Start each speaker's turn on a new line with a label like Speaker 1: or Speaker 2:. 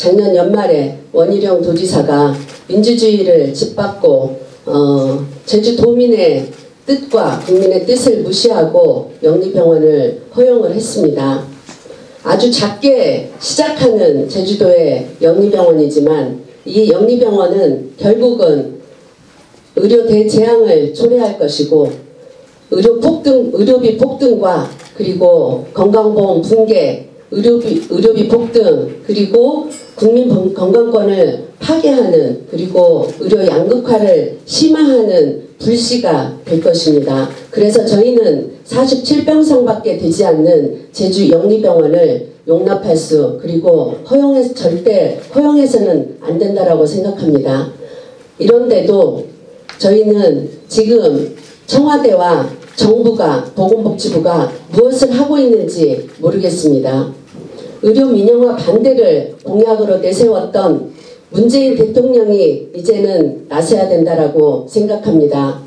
Speaker 1: 작년 연말에 원희룡 도지사가 민주주의를 짓밟고 어, 제주도민의 뜻과 국민의 뜻을 무시하고 영리병원을 허용을 했습니다. 아주 작게 시작하는 제주도의 영리병원이지만 이 영리병원은 결국은 의료 대재앙을 초래할 것이고 의료 폭등, 의료비 폭등과 그리고 건강보험 붕괴, 의료비, 의료비 폭등, 그리고 국민 건강권을 파괴하는 그리고 의료 양극화를 심화하는 불씨가 될 것입니다. 그래서 저희는 47병상밖에 되지 않는 제주 영리병원을 용납할 수 그리고 허용해서 절대 허용해서는 안 된다라고 생각합니다. 이런데도 저희는 지금 청와대와 정부가 보건복지부가 무엇을 하고 있는지 모르겠습니다. 의료 민영화 반대를 공약으로 내세웠던 문재인 대통령이 이제는 나서야 된다라고 생각합니다.